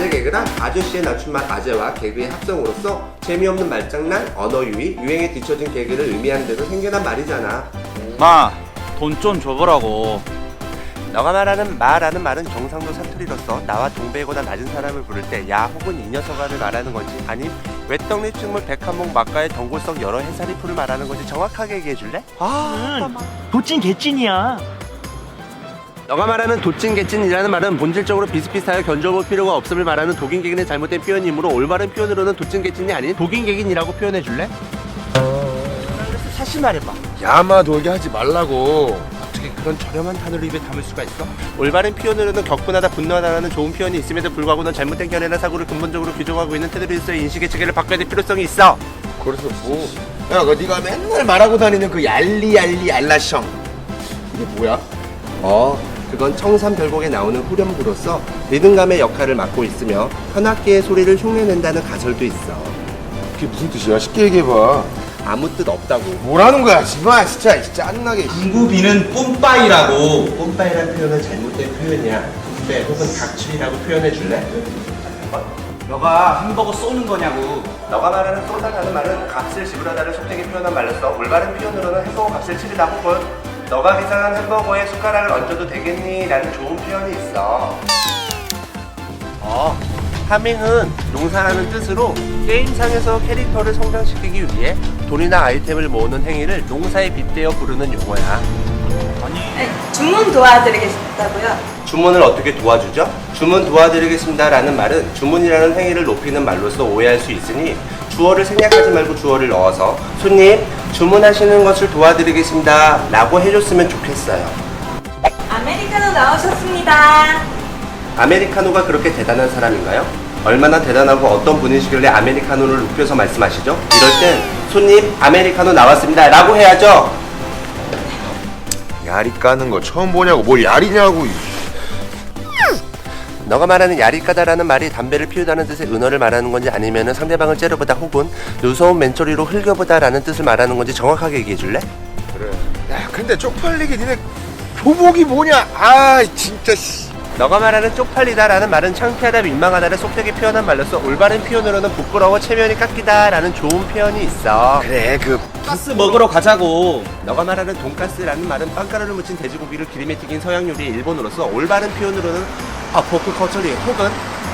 아재 개그란 아저씨의 낮춤맛 아재와 개그의 합성으로서 재미없는 말장난, 언어 유희, 유행에 뒤처진 개그를 의미하는 데서 생겨난 말이잖아. 마, 돈 좀 줘보라고. 너가 말하는 마라는 말은 경상도 사투리로서 나와 동배보다 낮은 사람을 부를 때 야 혹은 이 녀석아를 말하는 건지 아님 외떡잎 식물 백한목 막가의 덩굴석 여러 해사리풀을 말하는 건지 정확하게 얘기해 줄래? 응, 도찐 개찐이야. 너가 말하는 도찐개찐이라는 말은 본질적으로 비슷비슷하여 견줘볼 필요가 없음을 말하는 독인개긴의 잘못된 표현이므로 올바른 표현으로는 도찐개찐이 아닌 독인개긴이라고 표현해 줄래? 사실 말해봐 야마 돌게 하지 말라고. 어떻게 그런 저렴한 단어를 입에 담을 수가 있어? 올바른 표현으로는 격분하다 분노하다라는 좋은 표현이 있음에도 불구하고 넌 잘못된 견해나 사고를 근본적으로 규정하고 있는 테드리스의 인식의 체계를 바꿔야 될 필요성이 있어 그래서 뭐? 야, 그 네가 맨날 말하고 다니는 그 얄리 얄리 알라셩. 이게 뭐야? 어, 그건 청산별곡에 나오는 후렴구로서 리듬감의 역할을 맡고 있으며 현악기의 소리를 흉내낸다는 가설도 있어. 그게 무슨 뜻이야? 쉽게 얘기해봐. 아무 뜻 없다고. 뭐라는 거야, 지마 진짜 진짜 짜증나게. 인구비는 뿜빠이라고. 뽐빠이란 표현은 잘못된 표현이야. 네, 혹은 각출이라고 표현해 줄래? 너가 햄버거 쏘는 거냐고. 너가 말하는 쏜다라는 말은 값을 지불하다를 속되게 표현한 말로서 올바른 표현으로는 햄버거 값을 치르다 혹은 너가 계산한 햄버거에 숟가락을 얹어도 되겠니? 라는 좋은 표현이 있어. 어, 파밍은 농사라는 뜻으로 게임상에서 캐릭터를 성장시키기 위해 돈이나 아이템을 모으는 행위를 농사에 빗대어 부르는 용어야. 네, 주문 도와드리겠다고요. 주문을 어떻게 도와주죠? 주문 도와드리겠습니다 라는 말은 주문이라는 행위를 높이는 말로서 오해할 수 있으니 주어를 생략하지 말고 주어를 넣어서 손님 주문하시는 것을 도와드리겠습니다 라고 해줬으면 좋겠어요 아메리카노 나오셨습니다. 아메리카노가 그렇게 대단한 사람인가요? 얼마나 대단하고 어떤 분이시길래 아메리카노를 높여서 말씀하시죠? 이럴 땐 손님 아메리카노 나왔습니다 라고 해야죠 야리 까는 거 처음 보냐고. 뭘 야리냐고. 이. 너가 말하는 야리까다라는 말이 담배를 피우다는 뜻의 은어를 말하는 건지 아니면 상대방을 째려보다 혹은 누서운 맨소리로 흘겨보다라는 뜻을 말하는 건지 정확하게 얘기해 줄래? 그래. 야, 근데 쪽팔리게 니네 교복이 뭐냐? 아, 진짜 씨. 너가 말하는 쪽팔리다라는 말은 창피하다 민망하다를 속되게 표현한 말로서 올바른 표현으로는 부끄러워 체면이 깎이다라는 좋은 표현이 있어 그래, 그 가스 먹으러 가자고. 너가 말하는 돈가스라는 말은 빵가루를 묻힌 돼지고기를 기름에 튀긴 서양 요리의 일본어로서 올바른 표현으로는 아 포크 커처리 혹은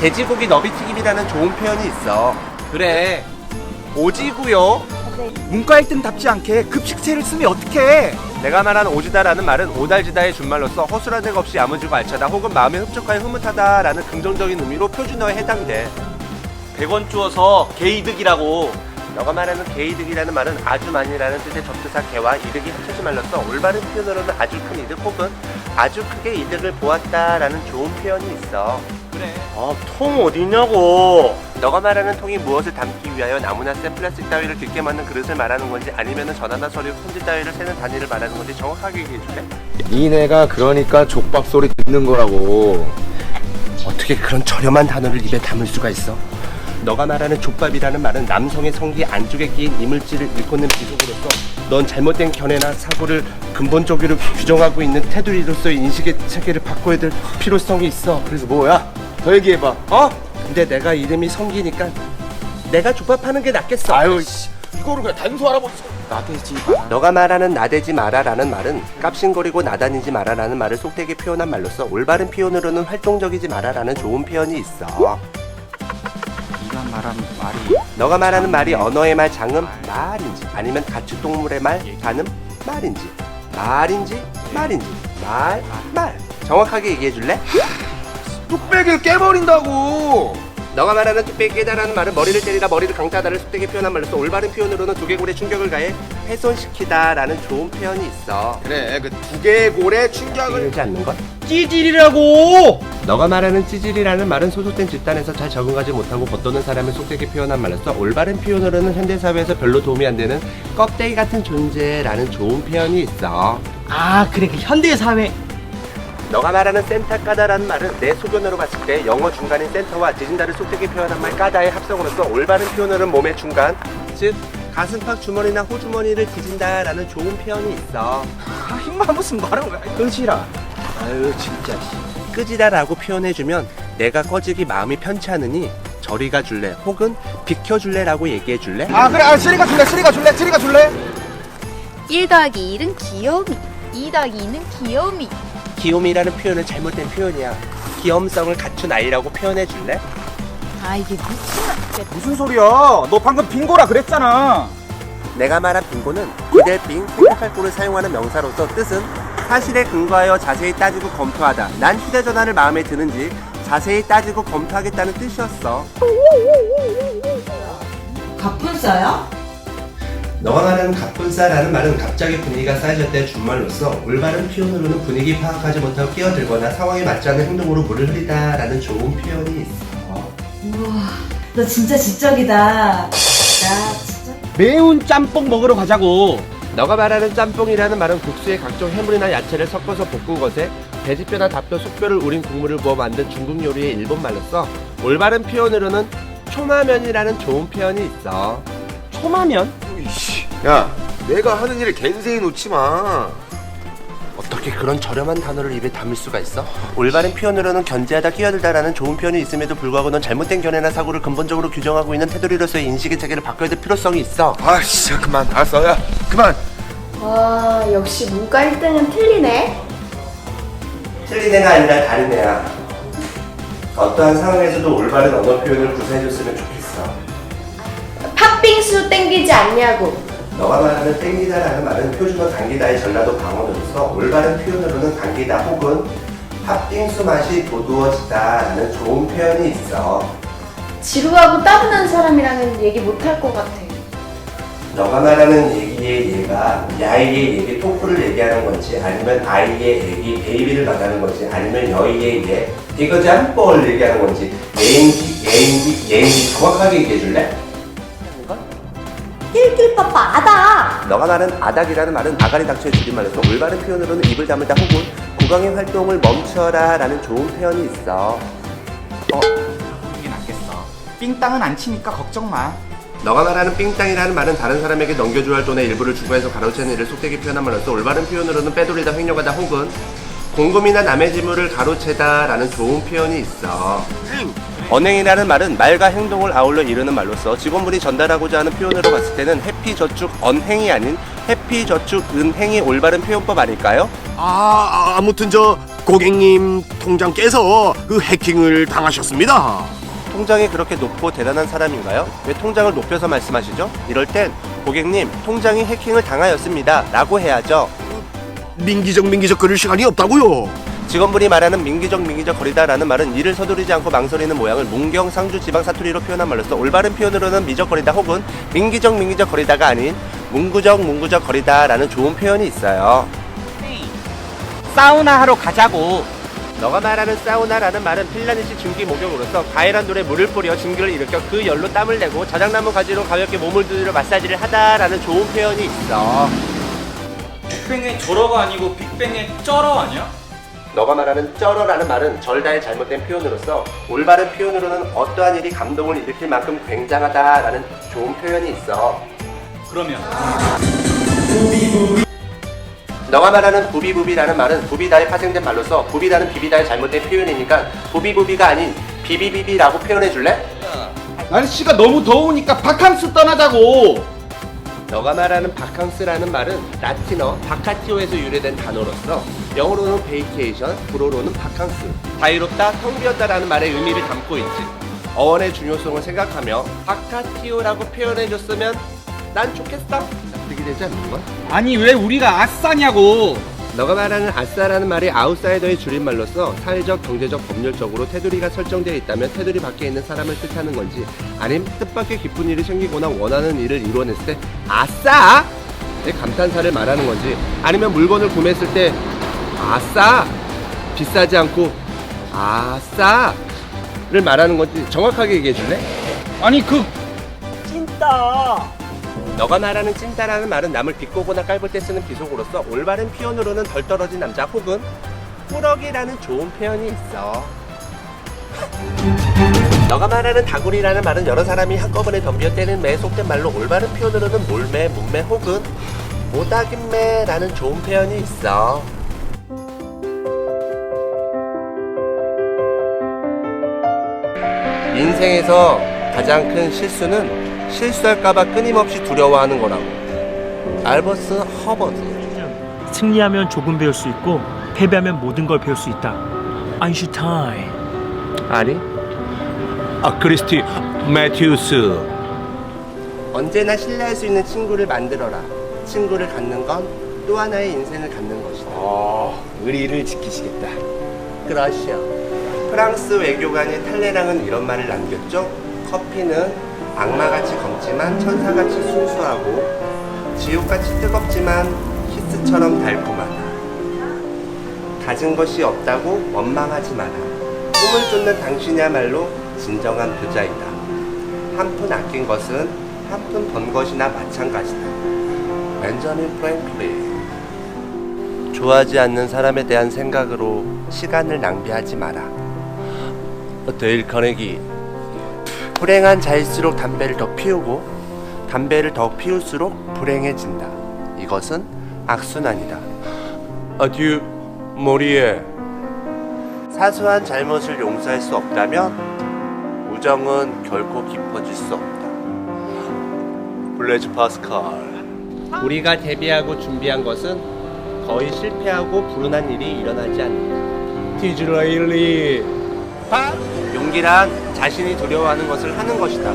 돼지고기 너비튀김이라는 좋은 표현이 있어 그래. 오지구요. 문과 1등답지 않게 급식체를 쓰면 어떡해. 내가 말한 오지다라는 말은 오달지다의 준말로서 허술한 색 없이 야무지고 알차다 혹은 마음에 흡족하여 흐뭇하다라는 긍정적인 의미로 표준어에 해당돼 100원 주어서 개이득이라고. 너가 말하는 개이득이라는 말은 아주 많이라는 뜻의 접두사 개와 이득이 합쳐진 말로서 올바른 표현으로는 아주 큰 이득 혹은 아주 크게 이득을 보았다라는 좋은 표현이 있어 그래. 아, 통 어디냐고. 너가 말하는 통이 무엇을 담기 위하여 나무나 쇠 플라스틱 따위를 깊게 만든 그릇을 말하는 건지 아니면 전화나 서류, 편지 따위를 세는 단위를 말하는 건지 정확하게 얘기해 줄래? 니네가 그러니까 족밥 소리 듣는 거라고. 어떻게 그런 저렴한 단어를 입에 담을 수가 있어? 너가 말하는 족밥이라는 말은 남성의 성기 안쪽에 끼인 이물질을 일컫는 비속어로서 넌 잘못된 견해나 사고를 근본적으로 규정하고 있는 테두리로서의 인식의 체계를 바꿔야 될 필요성이 있어. 그래서 뭐야? 더 얘기해봐. 어? 근데 내가 이름이 성기니까 내가 족밥하는 게 낫겠어. 아유, 씨. 이거를 그냥 단수 할아버지. 나대지 너가 말하는 나대지 마라라는 말은 깝신거리고 나다니지 마라라는 말을 속되게 표현한 말로서 올바른 표현으로는 활동적이지 마라라는 좋은 표현이 있어. 말하는 말이 너가 말하는 말이 언어의 말 장음 말인지 아니면 가축동물의 말 단음 말인지 말인지 말인지 말 말 정확하게 얘기해 줄래? 뚝배기를 깨버린다고. 너가 말하는 뚝배기 깨다라는 말은 머리를 때리다 머리를 강타하다를 속되게 표현한 말로서 올바른 표현으로는 두개골에 충격을 가해 훼손시키다라는 좋은 표현이 있어. 그래, 그 두개골에 충격을. 들지 않는 것? 찌질이라고. 너가 말하는 찌질이라는 말은 소속된 집단에서 잘 적응하지 못하고 겉도는 사람을 속되게 표현한 말로서 올바른 표현으로는 현대사회에서 별로 도움이 안 되는 껍데기 같은 존재라는 좋은 표현이 있어. 아 그래 그 현대 사회. 너가 말하는 센터 까다라는 말은 내 소견으로 봤을 때 영어 중간인 센터와 뒤진다를 속되게 표현한 말 까다의 합성으로서 올바른 표현으로는 몸의 중간, 즉 가슴팍 주머니나 호주머니를 뒤진다라는 좋은 표현이 있어. 아 힘만 무슨 말은 거야. 끄지라. 아유 진짜 끄지다라고 표현해주면 내가 꺼지기 마음이 편치 않으니 저리 가줄래 혹은 비켜줄래라고 얘기해줄래? 아 그래 아 쓰리가 줄래 쓰리가 줄래 쓰리가 줄래 1 더하기 1은 귀요미 2 더하기 2는 귀요미 귀요미라는 표현은 잘못된 표현이야. 귀염성을 갖춘 아이라고 표현해줄래? 아 이게 무슨 무슨 소리야? 너 방금 빙고라 그랬잖아. 내가 말한 빙고는 기댈 빙, 생각할고를 사용하는 명사로서 뜻은 사실에 근거하여 자세히 따지고 검토하다. 난 휴대전화를 마음에 드는지 자세히 따지고 검토하겠다는 뜻이었어. 갑분싸요? 너가 말하는 갑분싸라는 말은 갑자기 분위기가 쌓여질 때 준말로서 올바른 표현으로는 분위기 파악하지 못하고 끼어들거나 상황에 맞지 않는 행동으로 물을 흐리다라는 좋은 표현이 있어. 우와, 너 진짜 지적이다. 나 진짜. 매운 짬뽕 먹으러 가자고. 너가 말하는 짬뽕이라는 말은 국수에 각종 해물이나 야채를 섞어서 볶은 것에 돼지뼈나 닭뼈, 속뼈를 우린 국물을 부어 만든 중국 요리의 일본 말로서 올바른 표현으로는 초마면이라는 좋은 표현이 있어. 초마면? 이씨 야 내가 하는 일을 겐세히 놓지 마 어떻게 그런 저렴한 단어를 입에 담을 수가 있어? 올바른 표현으로는 견제하다 끼어들다라는 좋은 표현이 있음에도 불구하고 넌 잘못된 견해나 사고를 근본적으로 규정하고 있는 테두리로서의 인식의 체계를 바꿔야 될 필요성이 있어. 아씨 그만 알았어 야 그만 와, 역시 문과 1등은 틀리네. 틀린 애가 아니라 다른 애야. 어떠한 상황에서도 올바른 언어 표현을 구사해줬으면 좋겠어. 팥빙수 땡기지 않냐고. 너가 말하는 땡기다라는 말은 표준어 당기다의 전라도 방언으로서 올바른 표현으로는 당기다 혹은 팥빙수 맛이 도두어지다라는 좋은 표현이 있어. 지루하고 따분한 사람이랑은 얘기 못 할 것 같아. 너가 말하는 얘기의 얘가 야이의 얘기 토크를 얘기하는 건지 아니면 아이의 얘기 베이비를 말하는 건지 아니면 여의의 얘 이거 짬뽕을 얘기하는 건지 예인지 예인지 예인지 정확하게 얘기해 줄래? 낄낄빠빠 아다. 너가 말하는 아닥이라는 말은 아가리 닥쳐의 줄임말로서 올바른 표현으로는 입을 다물다 혹은 구강의 활동을 멈춰라 라는 좋은 표현이 있어 이게 낫겠어. 삥땅은 안 치니까 걱정 마. 너가 말하는 삥땅이라는 말은 다른 사람에게 넘겨줄 할 돈의 일부를 주고해서 가로채는 일을 속되게 표현한 말로서 올바른 표현으로는 빼돌리다 횡령하다 혹은 공금이나 남의 지물을 가로채다 라는 좋은 표현이 있어 언행이라는 말은 말과 행동을 아울러 이루는 말로서 직원분이 전달하고자 하는 표현으로 봤을 때는 해피 저축 언행이 아닌 해피 저축 은행이 올바른 표현법 아닐까요? 아, 아무튼 저 고객님 통장께서 그 해킹을 당하셨습니다. 통장이 그렇게 높고 대단한 사람인가요? 왜 통장을 높여서 말씀하시죠? 이럴 땐 고객님 통장이 해킹을 당하였습니다 라고 해야죠 민기적 민기적 그럴 시간이 없다고요. 직원분이 말하는 민기적 민기적 거리다라는 말은 일을 서두르지 않고 망설이는 모양을 문경 상주 지방 사투리로 표현한 말로서 올바른 표현으로는 미적거리다 혹은 민기적 민기적 거리다가 아닌 문구적 문구적 거리다라는 좋은 표현이 있어요. 사우나 하러 가자고. 너가 말하는 사우나라는 말은 핀란드식 증기 목욕으로서 과일한 돌에 물을 뿌려 증기를 일으켜 그 열로 땀을 내고 자작나무 가지로 가볍게 몸을 두드려 마사지를 하다라는 좋은 표현이 있어. 빅뱅의 절어가 아니고 빅뱅의 쩔어 아니야? 너가 말하는 쩔어라는 말은 절다의 잘못된 표현으로서 올바른 표현으로는 어떠한 일이 감동을 일으킬 만큼 굉장하다라는 좋은 표현이 있어. 그러면 너가 말하는 부비부비라는 말은 부비다에 파생된 말로서 부비다는 비비다의 잘못된 표현이니까 부비부비가 아닌 비비비비라고 표현해 줄래? 날씨가 너무 더우니까 바캉스 떠나자고. 너가 말하는 바캉스라는 말은 라틴어 바카티오에서 유래된 단어로서 영어로는 베이케이션, 불어로는 바캉스, 자유롭다, 텅 비었다라는 말의 의미를 담고 있지. 어원의 중요성을 생각하며 바카티오라고 표현해줬으면 난 좋겠어. 납득이 되지 않는 건? 아니 왜 우리가 아싸냐고. 너가 말하는 아싸라는 말이 아웃사이더의 줄임말로서 사회적, 경제적, 법률적으로 테두리가 설정되어 있다면 테두리 밖에 있는 사람을 뜻하는 건지 아님 뜻밖의 기쁜 일이 생기거나 원하는 일을 이루어냈을 때 아싸! 의 감탄사를 말하는 건지 아니면 물건을 구매했을 때 아싸! 비싸지 않고 아싸!를 말하는 건지 정확하게 얘기해 줄래? 아니 그 너가 말하는 찐따라는 말은 남을 비꼬거나 깔볼 때 쓰는 비속어로서 올바른 표현으로는 덜 떨어진 남자 혹은 꾸러기라는 좋은 표현이 있어. 너가 말하는 다구리라는 말은 여러 사람이 한꺼번에 덤벼 때는 매에 속된 말로 올바른 표현으로는 몰매, 문매 혹은 모닥인매라는 좋은 표현이 있어. 인생에서 가장 큰 실수는 실수할까봐 끊임없이 두려워하는 거라고. 알버스 허버드. 승리하면 조금 배울 수 있고 패배하면 모든 걸 배울 수 있다. 아인슈타인. 아니? 아 크리스티 매튜스. 언제나 신뢰할 수 있는 친구를 만들어라. 친구를 갖는 건 또 하나의 인생을 갖는 것이다. 어, 의리를 지키시겠다. 그라시아. 프랑스 외교관의 탈레랑은 이런 말을 남겼죠. 커피는 악마같이 검지만 천사같이 순수하고 지옥같이 뜨겁지만 키스처럼 달콤하다. 가진 것이 없다고 원망하지 마라. 꿈을 쫓는 당신이야말로 진정한 부자이다. 한 푼 아낀 것은 한 푼 번 것이나 마찬가지다. 벤저민 프랭클린. 좋아하지 않는 사람에 대한 생각으로 시간을 낭비하지 마라. 데일 카네기. 불행한 자일수록 담배를 더 피우고 담배를 더 피울수록 불행해진다. 이것은 악순환이다. 아듀 모리에. 사소한 잘못을 용서할 수 없다면 우정은 결코 깊어질 수 없다. 블레즈 파스칼. 우리가 대비하고 준비한 것은 거의 실패하고 불운한 일이 일어나지 않는다. 디즈라일리. 용기란 자신이 두려워하는 것을 하는 것이다.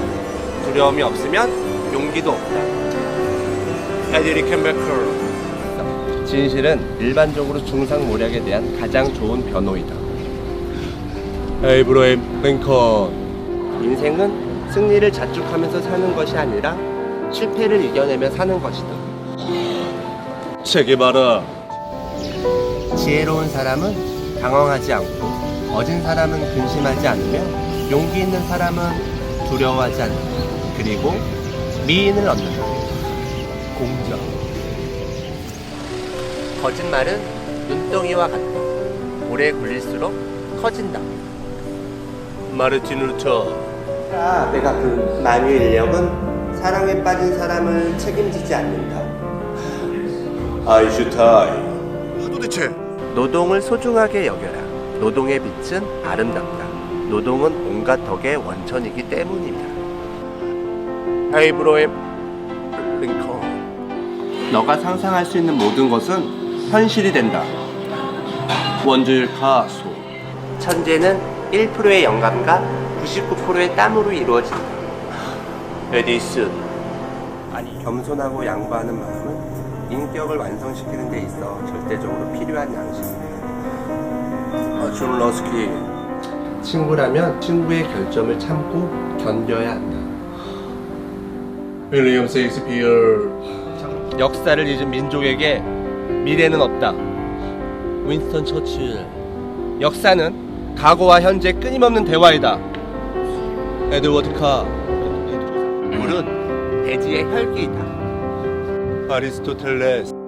두려움이 없으면 용기도 없다. 에드리 캠베커. 진실은 일반적으로 중상 모략에 대한 가장 좋은 변호이다. 에이브로임 링컨. 인생은 승리를 자축하면서 사는 것이 아니라 실패를 이겨내며 사는 것이다. 체게바라. 지혜로운 사람은 당황하지 않고 어진 사람은 근심하지 않으며 용기 있는 사람은 두려워하지 않는다. 그리고 미인을 얻는다. 공정. 거짓말은 눈덩이와 같다. 오래 굴릴수록 커진다. 마르틴 루터. 내가 그 만유 인력은 사랑에 빠진 사람을 책임지지 않는다. 아인슈타인. 도대체 노동을 소중하게 여겨라. 노동의 빛은 아름답다. 노동은 온갖 덕의 원천이기 때문이다. 에이브로임 링컨. 너가 상상할 수 있는 모든 것은 현실이 된다. 원주율 가소. 천재는 1%의 영감과 99%의 땀으로 이루어진다. 에디슨. 아니, 겸손하고 양보하는 마음은 인격을 완성시키는 데 있어 절대적으로 필요한 양식이다. 아, 존 러스키. 친구라면 친구의 결점을 참고 견뎌야 한다. 윌리엄 세익스피어. 역사를 잊은 민족에게 미래는 없다. 윈스턴 처칠. 역사는 과거와 현재 끊임없는 대화이다. 에드워드 카. 물은 대지의 혈기이다. 아리스토텔레스.